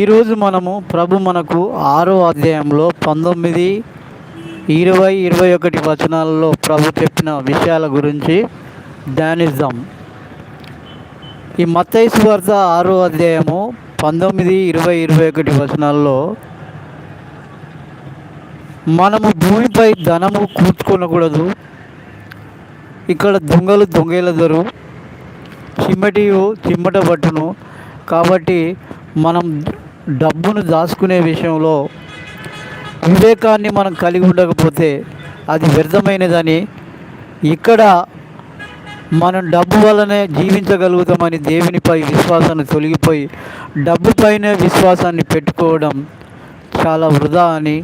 ఈరోజు మనము ప్రభు మనకు ఆరో అధ్యాయంలో పంతొమ్మిది ఇరవై ఇరవై ఒకటి వచనాలలో ప్రభు చెప్పిన విషయాల గురించి ధ్యానిద్దాం. ఈ మత్తైసు వార్త ఆరో అధ్యాయము పంతొమ్మిది ఇరవై ఇరవై ఒకటి వచనాల్లో మనము భూమిపై ధనము కూర్చుకొనకూడదు. ఇక్కడ దొంగలు దొంగలదరు చిమ్మటి చిమ్మట పట్టును. కాబట్టి మనం డబ్బును దాచుకునే విషయంలో వివేకాన్ని మనం కలిగి ఉండకపోతే అది వ్యర్థమైనదని ఇక్కడ మనం డబ్బు వల్లనే జీవించగలుగుతామని దేవునిపై విశ్వాసాన్ని తొలగిపోయి డబ్బుపైనే విశ్వాసాన్ని పెట్టుకోవడం చాలా వృధా అని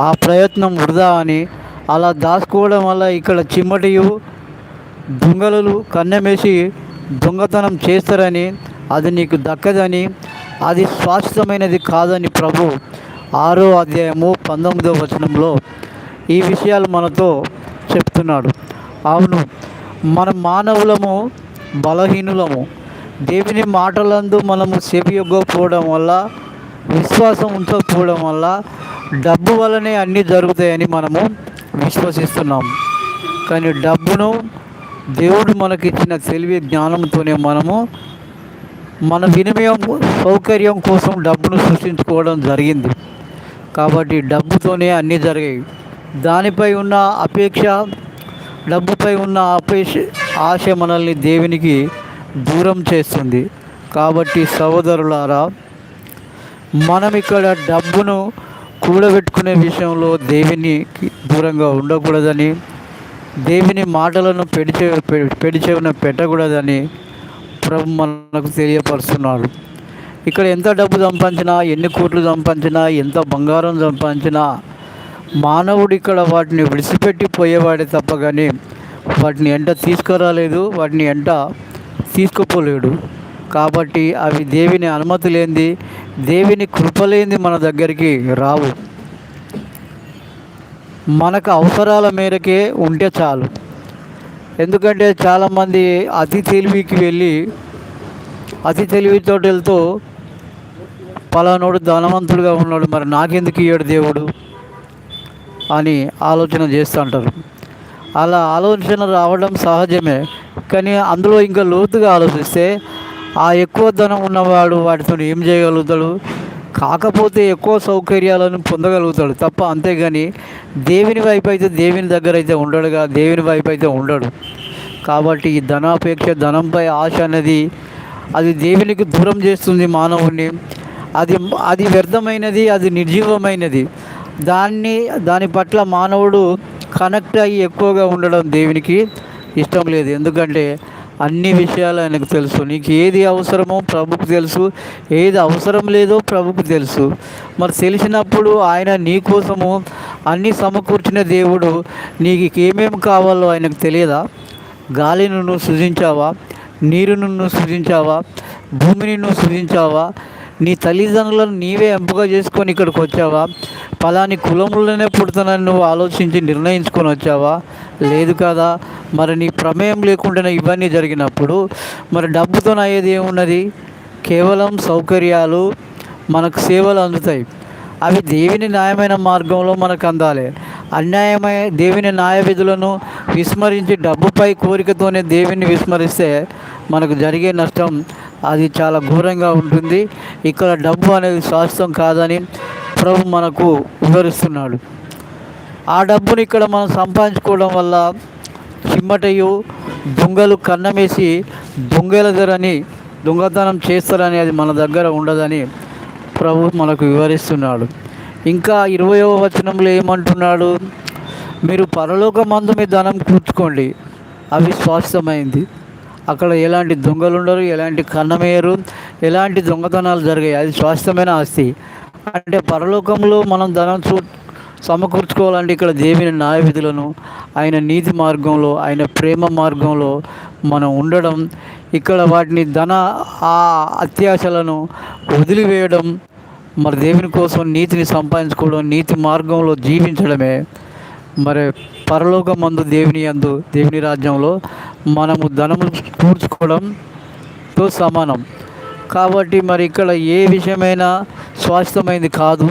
ఆ ప్రయత్నం వృధా అని అలా దాచుకోవడం వల్ల ఇక్కడ చిమ్మటియు దొంగలు కన్నెమేసి దొంగతనం చేస్తారని అది నీకు దక్కదని అది శాశ్వతమైనది కాదని ప్రభు ఆరో అధ్యాయము పంతొమ్మిదో వచనంలో ఈ విషయాలు మనతో చెప్తున్నాడు. అవును మన మానవులము బలహీనులము. దేవుని మాటలందు మనము చెవి వల్ల విశ్వాసం ఉంచకపోవడం వల్ల డబ్బు వల్లనే అన్నీ జరుగుతాయని మనము విశ్వసిస్తున్నాం. కానీ డబ్బును దేవుడు మనకిచ్చిన తెలివి జ్ఞానంతోనే మనము మన వినిమయం సౌకర్యం కోసం డబ్బును సృష్టించుకోవడం జరిగింది. కాబట్టి డబ్బుతోనే అన్నీ జరిగాయి. దానిపై ఉన్న అపేక్ష డబ్బుపై ఉన్న అపేక్ష ఆశ మనల్ని దేవునికి దూరం చేస్తుంది. కాబట్టి సహోదరులారా మనం ఇక్కడ డబ్బును కూడబెట్టుకునే విషయంలో దేవునికి దూరంగా ఉండకూడదని దేవుని మాటలను పెడిచే పెడిచేవన పెట్టకూడదని ప్రభు మనకు తెలియపరుస్తున్నాడు ఇక్కడ ఎంత డబ్బు సంపాదించినా ఎన్ని కోట్లు సంపాదించినా ఎంత బంగారం సంపాదించినా మానవుడు ఇక్కడ వాటిని విడిచిపెట్టి పోయేవాడే తప్ప కానీ వాటిని ఎంట తీసుకురాలేదు వాటిని ఎంట తీసుకుపోలేడు. కాబట్టి అవి దేవిని అనుమతి లేనిది దేవిని కృపలేంది మన దగ్గరికి రావు. మనకు అవసరాల మేరకే ఉంటే చాలు. ఎందుకంటే చాలామంది అతి తెలివికి వెళ్ళి అతి తెలివితో వెళ్తూ పలానోడు ధనవంతుడుగా ఉన్నాడు. మరి నాకెందుకు ఇయ్యాడు దేవుడు అని ఆలోచన చేస్తుంటారు అలా ఆలోచన రావడం సహజమే. కానీ అందులో ఇంకా లోతుగా ఆలోచిస్తే ఆ ఎక్కువ ధనం ఉన్నవాడు వాటితో ఏం చేయగలుగుతాడు? కాకపోతే ఎక్కువ సౌకర్యాలను పొందగలుగుతాడు తప్ప అంతేగాని దేవుని వైపు అయితే దేవుని దగ్గర అయితే ఉండడుగా దేవుని వైపు అయితే ఉండడు. కాబట్టి ఈ ధనాపేక్ష ధనంపై ఆశ అనేది అది దేవునికి దూరం చేస్తుంది మానవుణ్ణి. అది అది వ్యర్థమైనది అది నిర్జీవమైనది. దాన్ని దాని పట్ల మానవుడు కనెక్ట్ అయ్యి ఎక్కువగా ఉండడం దేవునికి ఇష్టం లేదు. ఎందుకంటే అన్ని విషయాలు ఆయనకు తెలుసు. నీకు ఏది అవసరమో ప్రభుకు తెలుసు. ఏది అవసరం లేదో ప్రభుకు తెలుసు. మరి తెలిసినప్పుడు ఆయన నీ కోసము అన్నీ సమకూర్చిన దేవుడు. నీకు ఏమేమి కావాలో ఆయనకు తెలియదా? గాలిని నువ్వు సృజించావా? నీరును నువ్వు సృజించావా? భూమిని నువ్వు సృజించావా? నీ తల్లిదండ్రులను నీవే ఎంపిక చేసుకొని ఇక్కడికి వచ్చావా? పలాని కులంలోనే పుడుతానని నువ్వు ఆలోచించి నిర్ణయించుకొని వచ్చావా? లేదు కదా? మరి నీ ప్రమేయం లేకుండానే ఇవన్నీ జరిగినప్పుడు మరి డబ్బుతో అయ్యేది ఏమున్నది? కేవలం సౌకర్యాలు మనకు సేవలు అందుతాయి. అవి దేవుని న్యాయమైన మార్గంలో మనకు అందాలి. అన్యాయమైన దేవుని న్యాయ విధులను విస్మరించి డబ్బుపై కోరికతోనే దేవుని విస్మరిస్తే మనకు జరిగే నష్టం అది చాలా ఘోరంగా ఉంటుంది. ఇక్కడ డబ్బు అనేది శాశ్వతం కాదని ప్రభు మనకు వివరిస్తున్నాడు. ఆ డబ్బుని ఇక్కడ మనం సంపాదించుకోవడం వల్ల చిమ్మటయు దొంగలు కన్నమేసి దొంగలదరని దొంగతనం చేస్తారని అది మన దగ్గర ఉండదని ప్రభు మనకు వివరిస్తున్నాడు. ఇంకా ఇరవయవ వచనంలో ఏమంటున్నాడు? మీరు పరలోకమందు మీ ధనం కూర్చుకోండి అవి స్వాస్థమైంది అక్కడ ఎలాంటి దొంగలు ఉండరు ఎలాంటి కన్నమేయరు ఎలాంటి దొంగతనాలు జరిగాయి అది స్వాస్థ్యమైన ఆస్తి. అంటే పరలోకంలో మనం ధనం చూ సమకూర్చుకోవాలంటే ఇక్కడ దేవుని న్యాయవిధులను ఆయన నీతి మార్గంలో ఆయన ప్రేమ మార్గంలో మనం ఉండడం ఇక్కడ వాటిని ధన ఆ అత్యాశలను వదిలివేయడం మరి దేవుని కోసం నీతిని సంపాదించుకోవడం నీతి మార్గంలో జీవించడమే. మరి పరలోక మందు దేవుని అందు దేవుని రాజ్యంలో మనము ధనము కూర్చుకోవడంతో సమానం. కాబట్టి మరి ఇక్కడ ఏ విషయమైనా శాశ్వతమైంది కాదు.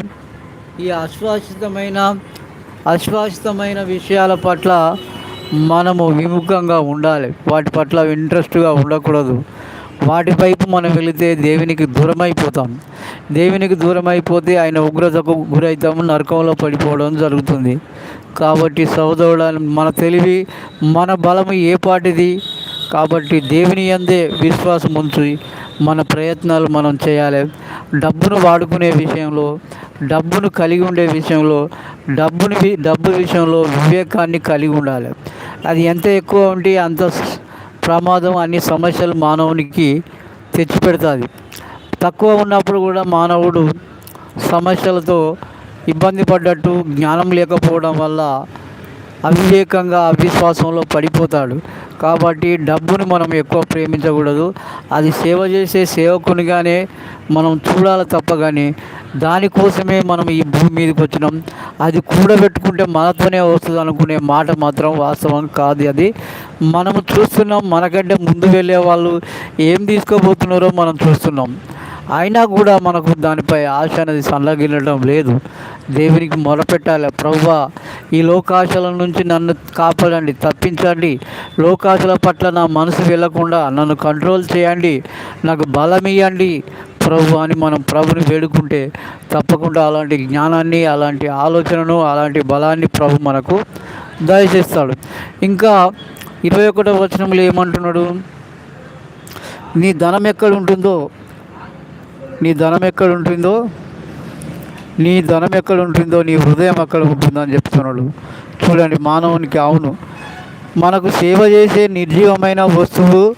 ఈ అశ్వాసితమైన అశ్వాసితమైన విషయాల పట్ల మనము విముఖంగా ఉండాలి. వాటి పట్ల ఇంట్రెస్ట్గా ఉండకూడదు. వాటి వైపు మనం వెళితే దేవునికి దూరం అయిపోతాం దేవునికి దూరం అయిపోతే ఆయన ఉగ్రతకు గురవుతాము నరకంలో పడిపోవడం జరుగుతుంది. కాబట్టి సహోదరుడు మన తెలివి మన బలము ఏ పాటిది? కాబట్టి దేవుని అందే విశ్వాసం ఉంచి మన ప్రయత్నాలు మనం చేయాలి. డబ్బును వాడుకునే విషయంలో డబ్బును కలిగి ఉండే విషయంలో డబ్బుని డబ్బు విషయంలో వివేకాన్ని కలిగి ఉండాలి. అది ఎంత ఎక్కువ ఉంటే అంత ప్రమాదం అన్ని సమస్యలు మానవునికి తెచ్చిపెడుతుంది. తక్కువ ఉన్నప్పుడు కూడా మానవుడు సమస్యలతో ఇబ్బంది పడ్డట్టు జ్ఞానం లేకపోవడం వల్ల అవివేకంగా అవిశ్వాసంలో పడిపోతాడు. కాబట్టి డబ్బును మనం ఎక్కువ ప్రేమించకూడదు. అది సేవ చేసే సేవకునిగానే మనం చూడాలి తప్ప కానీ దానికోసమే మనం ఈ భూమి మీదకి వచ్చినాం. అది కూడబెట్టుకుంటే మనతోనే వస్తుంది అనుకునే మాట మాత్రం వాస్తవం కాదు అది. మనము చూస్తున్నాం మనకంటే ముందు వెళ్ళే వాళ్ళు ఏం తీసుకోబోతున్నారో మనం చూస్తున్నాం. అయినా కూడా మనకు దానిపై ఆశ అనేది సన్నగిల్లడం లేదు. దేవునికి మొరపెట్టాలి. ప్రవ్వా ఈ లోకాశల నుంచి నన్ను కాపాడండి తప్పించండి. లోకాశల పట్ల నా మనసు వెళ్ళకుండా నన్ను కంట్రోల్ చేయండి. నాకు బలం ఇవ్వండి ప్రభు అని మనం ప్రభుని వేడుకుంటే తప్పకుండా అలాంటి జ్ఞానాన్ని అలాంటి ఆలోచనను అలాంటి బలాన్ని ప్రభు మనకు దయచేస్తాడు. ఇంకా ఇరవై ఒకటో వచనంలో ఏమంటున్నాడు? నీ ధనం ఎక్కడ ఉంటుందో నీ ధనం ఎక్కడ ఉంటుందో నీ ధనం ఎక్కడ ఉంటుందో నీ హృదయం ఎక్కడ ఉంటుందో అని చెప్తున్నాడు. చూడండి మానవునికి అవును. మనకు సేవ చేసే నిర్జీవమైన వస్తువు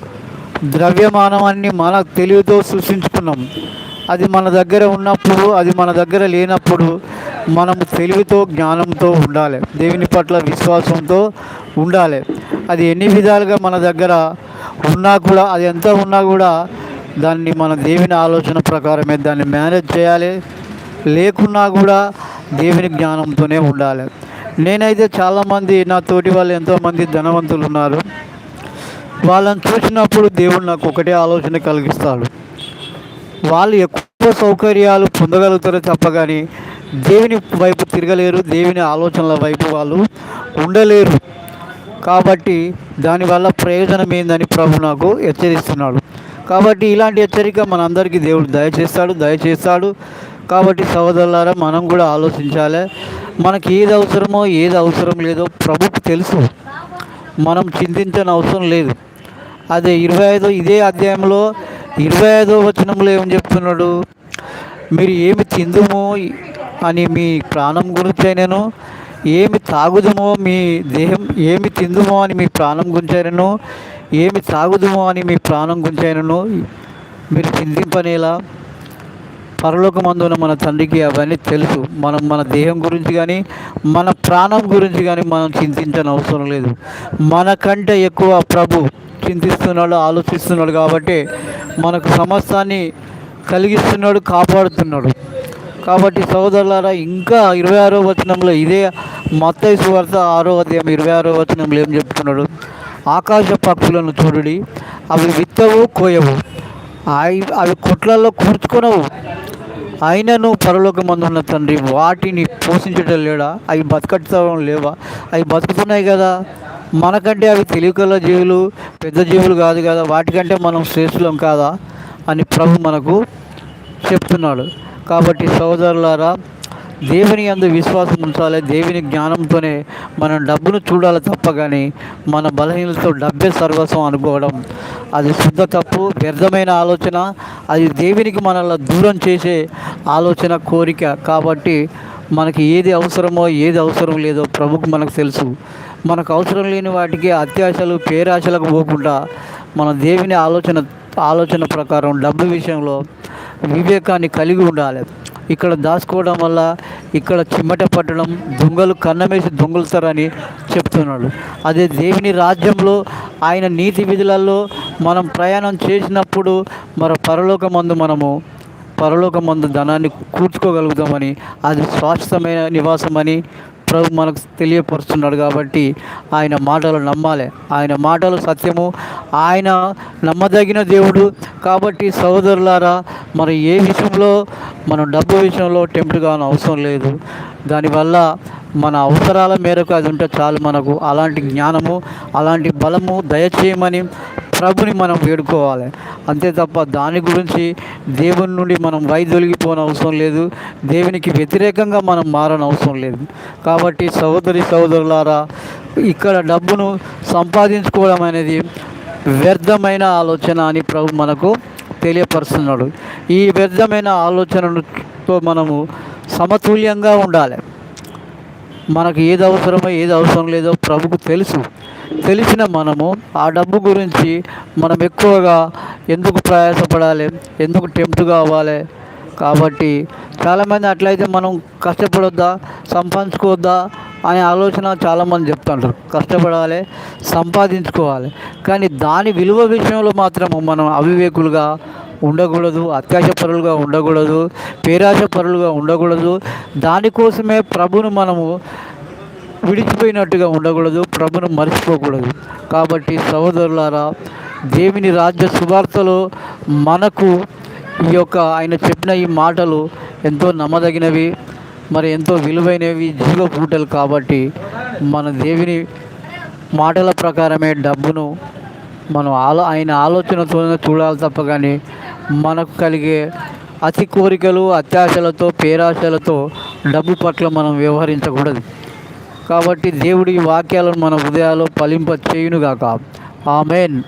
ద్రవ్యమానవాన్ని మన తెలివితో సృష్టించుకున్నాం. అది మన దగ్గర ఉన్నప్పుడు అది మన దగ్గర లేనప్పుడు మనము తెలివితో జ్ఞానంతో ఉండాలి. దేవుని పట్ల విశ్వాసంతో ఉండాలి. అది ఎన్ని విధాలుగా మన దగ్గర ఉన్నా కూడా అది ఎంత ఉన్నా కూడా దాన్ని మన దేవుని ఆలోచన ప్రకారమే దాన్ని మేనేజ్ చేయాలి. లేకున్నా కూడా దేవుని జ్ఞానంతోనే ఉండాలి. నేనైతే చాలామంది నా తోటి వాళ్ళు ఎంతోమంది ధనవంతులు ఉన్నారు. వాళ్ళని చూసినప్పుడు దేవుడు నాకు ఒకటే ఆలోచన కలిగిస్తాడు. వాళ్ళు ఎక్కువ సౌకర్యాలు పొందగలుగుతారో చెప్పగానే దేవుని వైపు తిరగలేరు దేవుని ఆలోచనల వైపు వాళ్ళు ఉండలేరు. కాబట్టి దానివల్ల ప్రయోజనం ఏందని ప్రభు నాకు హెచ్చరిస్తున్నాడు. కాబట్టి ఇలాంటి హెచ్చరిక మనందరికీ దేవుడు దయచేస్తాడు దయచేస్తాడు. కాబట్టి సహోదరులారా మనం కూడా ఆలోచించాలి. మనకి ఏది అవసరమో ఏది అవసరం లేదో ప్రభుకు తెలుసు. మనం చింతించని అవసరం లేదు. అదే ఇరవై ఐదో ఇదే అధ్యాయంలో ఇరవై ఐదో వచనంలో ఏం చెప్తున్నాడు? మీరు ఏమి తిందుము అని మీ ప్రాణం గురించి అయినను ఏమి తాగుదమో మీ దేహం? ఏమి తిందుమో అని మీ ప్రాణం గురించి అయినను ఏమి తాగుదుమో అని మీ ప్రాణం గురించి మీరు చింతింపనేలా పరలోకమందున మన తండ్రికి అవన్నీ తెలుసు. మనం మన దేహం గురించి కానీ మన ప్రాణం గురించి కానీ మనం చింతించని అవసరం లేదు. మనకంటే ఎక్కువ ప్రభు చింతిస్తున్నాడు ఆలోచిస్తున్నాడు కాబట్టి మనకు సమస్తాన్ని కలిగిస్తున్నాడు కాపాడుతున్నాడు. కాబట్టి సోదరులారా ఇంకా ఇరవై ఆరో వచనంలో ఇదే మత్తైసు వార్త ఆరో అధ్యాయం ఇరవై ఆరో వచనంలో ఏం చెప్తున్నాడు? ఆకాశ పక్షులను చూడుడి అవి విత్తవు కోయవు. అవి అవి కొట్లలో కూర్చుకొనవు. అయినను పరలోకమందున్న తండ్రి వాటిని పోషించడం లేడా? అవి బతకట్టడం లేవా? అవి బతుకుతున్నాయి కదా. మనకంటే అవి తెలివికల జీవులు పెద్ద జీవులు కాదు కదా. వాటికంటే మనం శ్రేష్ఠులం కాదా? అని ప్రభు మనకు చెప్తున్నాడు. కాబట్టి సోదరులారా దేవుని అందు విశ్వాసం ఉంచాలి. దేవుని జ్ఞానంతోనే మనం డబ్బును చూడాలి తప్ప కానీ మన బలహీనతో డబ్బే సర్వస్వం అనుకోవడం. అది శుద్ధ తప్పు వ్యర్థమైన ఆలోచన. అది దేవునికి మనల్ని దూరం చేసే ఆలోచన కోరిక. కాబట్టి మనకి ఏది అవసరమో ఏది అవసరం లేదో ప్రభుకు మనకు తెలుసు. మనకు అవసరం లేని వాటికి అత్యాశలు పేరాశలకు పోకుండా మన దేవుని ఆలోచన ఆలోచన ప్రకారం డబ్బు విషయంలో వివేకాన్ని కలిగి ఉండాలి. ఇక్కడ దాచుకోవడం వల్ల ఇక్కడ చిమ్మట పట్టడం దొంగలు కన్నమేసి దొంగలుతారని చెప్తున్నాడు. అదే దేవుని రాజ్యంలో ఆయన నీతి విధులలో మనం ప్రయాణం చేసినప్పుడు మన పరలోకమందు మనము పరలోకమందు ధనాన్ని కూర్చుకోగలుగుతామని అది శాశ్వతమైన నివాసమని ప్రభు మనకు తెలియపరుస్తున్నాడు కాబట్టి ఆయన మాటలు నమ్మాలి. ఆయన మాటలు సత్యము. ఆయన నమ్మదగిన దేవుడు కాబట్టి సహోదరులారా మరి ఏ విషయంలో మనం డబ్బు విషయంలో టెంప్ట్ కాని అవసరం లేదు. దానివల్ల మన అవసరాల మేరకు అది ఉంటే చాలు మనకు. అలాంటి జ్ఞానము అలాంటి బలము దయచేయమని ప్రభుని మనం వేడుకోవాలి. అంతే తప్ప దాని గురించి దేవుని నుండి మనం వైదొలిగిపోని అవసరం లేదు. దేవునికి వ్యతిరేకంగా మనం మారని అవసరం లేదు. కాబట్టి సహోదరి సహోదరులారా ఇక్కడ డబ్బును సంపాదించుకోవడం అనేది వ్యర్థమైన ఆలోచన అని ప్రభు మనకు తెలియపరుస్తున్నాడు. ఈ వ్యర్థమైన ఆలోచనతో మనము సమతుల్యంగా ఉండాలి. మనకు ఏది అవసరమో ఏది అవసరం లేదో ప్రభుకు తెలుసు. తెలిసిన మనము ఆ డబ్బు గురించి మనం ఎక్కువగా ఎందుకు ప్రయాసపడాలి ఎందుకు టెంప్ట్ కావాలి కాబట్టి చాలామంది అట్లయితే మనం కష్టపడొద్దా సంపాదించుకోవద్దా అనే ఆలోచన చాలామంది చెప్తుంటారు. కష్టపడాలి సంపాదించుకోవాలి. కానీ దాని విలువ విషయంలో మాత్రం మనం అవివేకులుగా ఉండకూడదు అత్యాశపరులుగా ఉండకూడదు పేరాశపరులుగా ఉండకూడదు. దానికోసమే ప్రభును మనము విడిచిపోయినట్టుగా ఉండకూడదు ప్రభును మర్చిపోకూడదు. కాబట్టి సహోదరులారా దేవుని రాజ్య సువార్తలో మనకు ఈ యొక్క ఆయన చెప్పిన ఈ మాటలు ఎంతో నమ్మదగినవి మరి ఎంతో విలువైనవి జీవ పూటలు కాబట్టి మన దేవుని మాటల ప్రకారమే డబ్బును మనం ఆలో ఆయన ఆలోచనతోనే చూడాలి తప్ప కానీ మనకు కలిగే అతి కోరికలు అత్యాశలతో పేరాశలతో డబ్బు పట్ల మనం వ్యవహరించకూడదు. కాబట్టి దేవుడి వాక్యాలను మన హృదయాల్లో ఫలింప చేయునుగాక ఆమెన్.